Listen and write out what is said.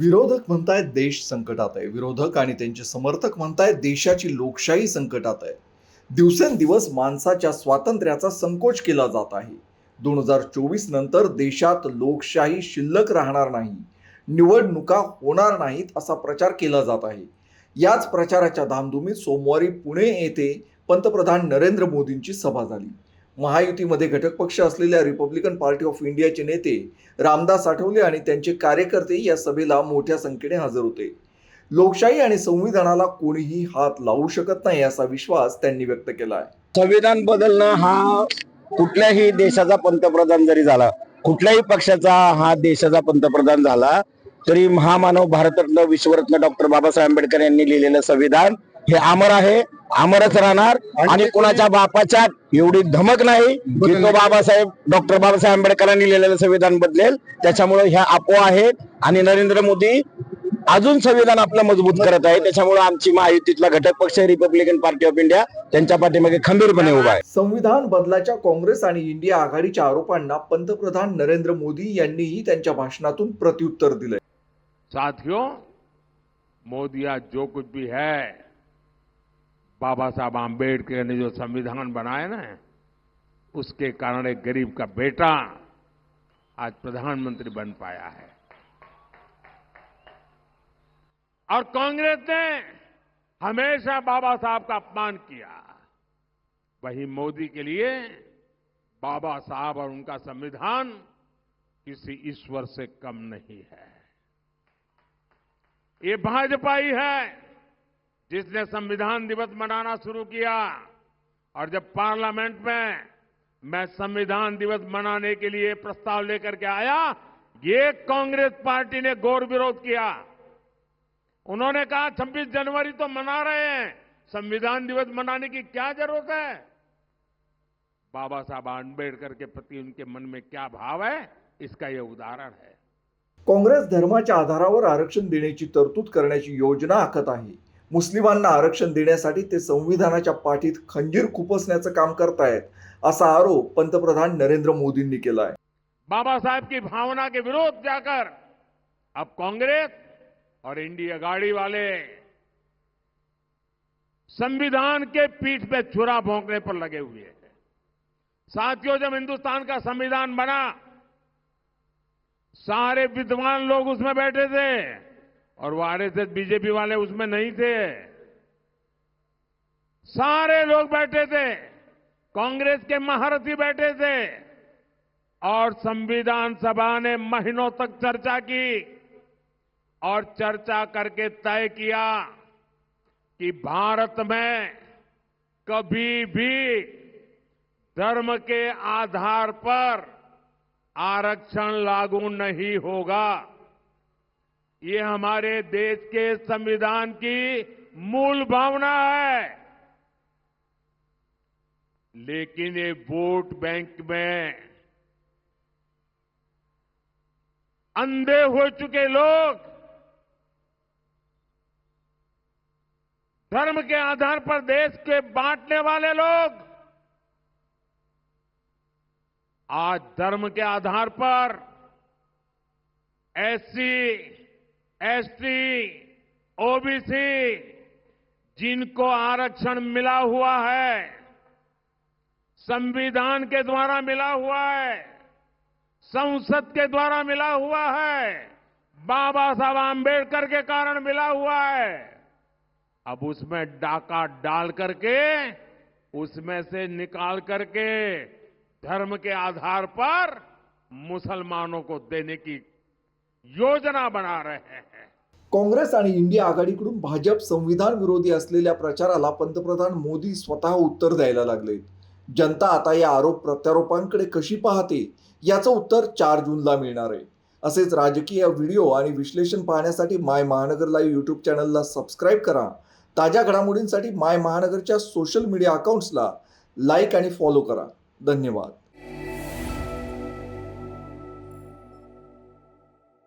विरोधक म्हणतायत देश संकटात आहे. विरोधक आणि त्यांचे समर्थक म्हणतायत देशाची लोकशाही संकटात आहे. दिवसेंदिवस माणसाच्या स्वातंत्र्याचा संकोच केला जात आहे. दोन हजार चोवीस नंतर देशात लोकशाही शिल्लक राहणार नाही. निवडणुका होणार नाहीत असा प्रचार केला जात आहे. याच प्रचाराच्या धामधुमीत सोमवारी पुणे येथे पंतप्रधान नरेंद्र मोदींची सभा झाली. महायुतीमध्ये घटक पक्ष असलेल्या रिपब्लिकन पार्टी ऑफ इंडियाचे नेते रामदास आठवले आणि त्यांचे कार्यकर्ते या सभेला मोठ्या संख्येने हजर होते. लोकशाही आणि संविधानाला कोणीही हात लावू शकत नाही असा विश्वास त्यांनी व्यक्त केला आहे संविधान बदलणं हा कुठल्याही देशाचा पंतप्रधान जरी झाला कुठल्याही पक्षाचा हा देशाचा पंतप्रधान झाला तरी महामानव भारतरत्न विश्वरत्न डॉक्टर बाबासाहेब आंबेडकर यांनी लिहिलेलं संविधान हे अमर आहे अमरच राहणार आणि कोणाच्या बापाच्या एवढी धमक नाही की तो बाबासाहेब डॉक्टर बाबासाहेब आंबेडकरांनी लिहिलेलं संविधान बदलेल. त्याच्यामुळे ह्या अफवा आहेत आणि नरेंद्र मोदी अजून संविधान आपलं मजबूत करत आहे. त्याच्यामुळे आमची महायुतीतला घटक पक्ष रिपब्लिकन पार्टी ऑफ इंडिया त्यांच्या पाठीमागे खंबीरपणे उभा आहे. संविधान बदलाच्या काँग्रेस आणि इंडिया आघाडीच्या आरोपांना पंतप्रधान नरेंद्र मोदी यांनीही त्यांच्या भाषणातून प्रत्युत्तर दिलंय. साथियों मोदी आज जो कुछ भी है बाबा साहब आम्बेडकर ने जो संविधान बनाया ना, उसके कारण एक गरीब का बेटा आज प्रधानमंत्री बन पाया है। और कांग्रेस ने हमेशा बाबा साहब का अपमान किया। वही मोदी के लिए बाबा साहब और उनका संविधान किसी ईश्वर से कम नहीं है। ये भाजपा ही है। जिसने संविधान दिवस मनाना शुरू किया, और जब पार्लियामेंट में मैं संविधान दिवस मनाने के लिए प्रस्ताव लेकर के आया, ये कांग्रेस पार्टी ने गौर विरोध किया। उन्होंने कहा 26 जनवरी तो मना रहे हैं, संविधान दिवस मनाने की क्या ज़रूरत है? बाबा साहब आंबेडकर के प्रति उनके मन में क्या भाव है? इसका ये उदाहरण है। काँग्रेस धर्माच्या आधारावर आरक्षण देण्याची तरतूद करण्याची योजना आखत आहे. मुस्लिमांना आरक्षण देण्यासाठी ते संविधानाच्या पाठीत खंजीर खुपसण्याचं काम करतायत, असा आरोप पंतप्रधान नरेंद्र मोदींनी केला आहे बाबा साहब की भावना के विरोध जाकर अब कांग्रेस और इंडिया गाड़ी वाले संविधान के पीठ पे छुरा भोंकने पर लगे हुए हैं। साथियों, जब हिंदुस्तान का संविधान बना, सारे विद्वान लोग उसमें बैठे थे। और वो आरएसएस बीजेपी वाले उसमें नहीं थे। सारे लोग बैठे थे। कांग्रेस के महारथी बैठे थे। और संविधान सभा ने महीनों तक चर्चा की और चर्चा करके तय किया कि भारत में कभी भी धर्म के आधार पर आरक्षण लागू नहीं होगा। ये हमारे देश के संविधान की मूल भावना है। लेकिन ये वोट बैंक में अंधे हो चुके लोग धर्म के आधार पर देश के बांटने वाले लोग आज धर्म के आधार पर एससी एसटी ओबीसी, जिनको आरक्षण मिला हुआ है, संविधान के द्वारा मिला हुआ है, संसद के द्वारा मिला हुआ है, बाबा साहब आम्बेडकर के कारण मिला हुआ है। अब उसमें डाका डाल करके, उसमें से निकाल करके, धर्म के आधार पर मुसलमानों को देने की योजना बना रहे हैं। काँग्रेस आणि इंडिया आघाडीकडून भाजप संविधान विरोधी असलेल्या प्रचाराला पंतप्रधान मोदी स्वतः उत्तर द्यायला लागले. जनता आता या आरोप प्रत्यारोपांकडे कशी पाहते? याचं उत्तर चार जूनला मिळणार आहे. असेच राजकीय व्हिडिओ आणि विश्लेषण पाहण्यासाठी माय महानगर लाईव्ह यूट्यूब चॅनलला सबस्क्राईब करा. ताज्या घडामोडींसाठी माय महानगरच्या सोशल मीडिया अकाउंट्सला लाईक आणि फॉलो करा. धन्यवाद.